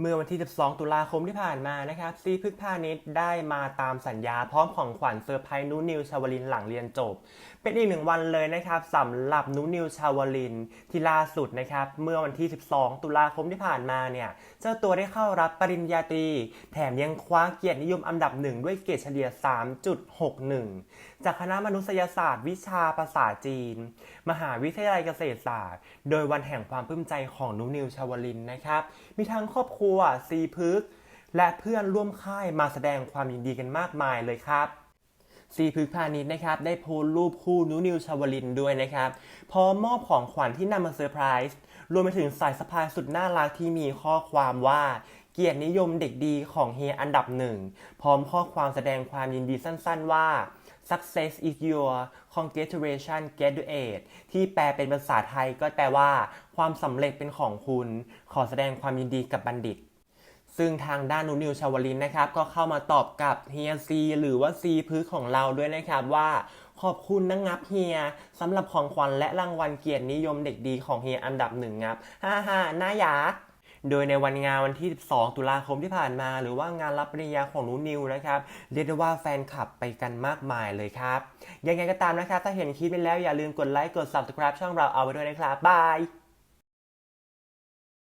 เมื่อวันที่ 12 ตุลาคมที่ผ่านมานะครับซีพึกพาณิชย์ได้มาตามสัญญาพร้อมของขวัญเซอร์ไพรส์นุนิวชาวลินหลังเรียนจบ เป็นอีกหนึ่งวันเลยนะครับสำหรับนุนิวชาวลินที่ล่าสุดนะครับเมื่อวันที่ 12 ตุลาคมที่ผ่านมาเนี่ยเจ้าตัวได้เข้ารับปริญญาตรี แถมยังคว้าเกียรตินิยมอันดับหนึ่งด้วยเกรดเฉลี่ย 3.61 จากคณะมนุษยศาสตร์ วิชาภาษาจีน มหาวิทยาลัยเกษตรศาสตร์ โดยวันแห่งความปลื้มใจของนุนิวชาวลินนะครับมีทั้งครอบครัวซีพึก และเพื่อนร่วมค่ายมาแสดงความยินดีกันมากมายเลยครับซีพึกพาณิชย์นะครับ ได้โพสรูปคู่นุนิวชาวลินด้วยนะครับ พร้อมมอบของขวัญที่นำมาเซอร์ไพรส์รวมไปถึงสายสะพายสุดน่ารักที่มีข้อความว่า เกียรตินิยมเด็กดีของเฮียอันดับหนึ่ง พร้อมข้อความแสดงความยินดีสั้น ๆ ว่า success is your congratulation graduate ที่แปลเป็นภาษาไทยก็แปลว่า ความสำเร็จเป็นของคุณ ขอแสดงความยินดีกับบัณฑิต ซึ่งทางด้านนุนิวชาวลินนะครับ ก็เข้ามาตอบกับเฮียซีหรือว่าซีพื้ของเราด้วยนะครับว่าขอบคุณนะงับเฮียสำหรับของขวัญและรางวัลเกียรตินิยมเด็กดีของเฮียอันดับหนึ่งงับฮ่าฮ่าน่ายัก โดยในวันงานวันที่ 12 ตุลาคมที่ผ่านมา หรือว่างานรับปริญญาของนุนิวนะครับ เรียกได้ว่าแฟนคลับไปกันมากมายเลยครับ ยังไงก็ตามนะครับ ถ้าเห็นคลิปนี้แล้วอย่าลืมกดไลค์ กด subscribe ช่องเราเอาไว้ด้วยนะครับ บาย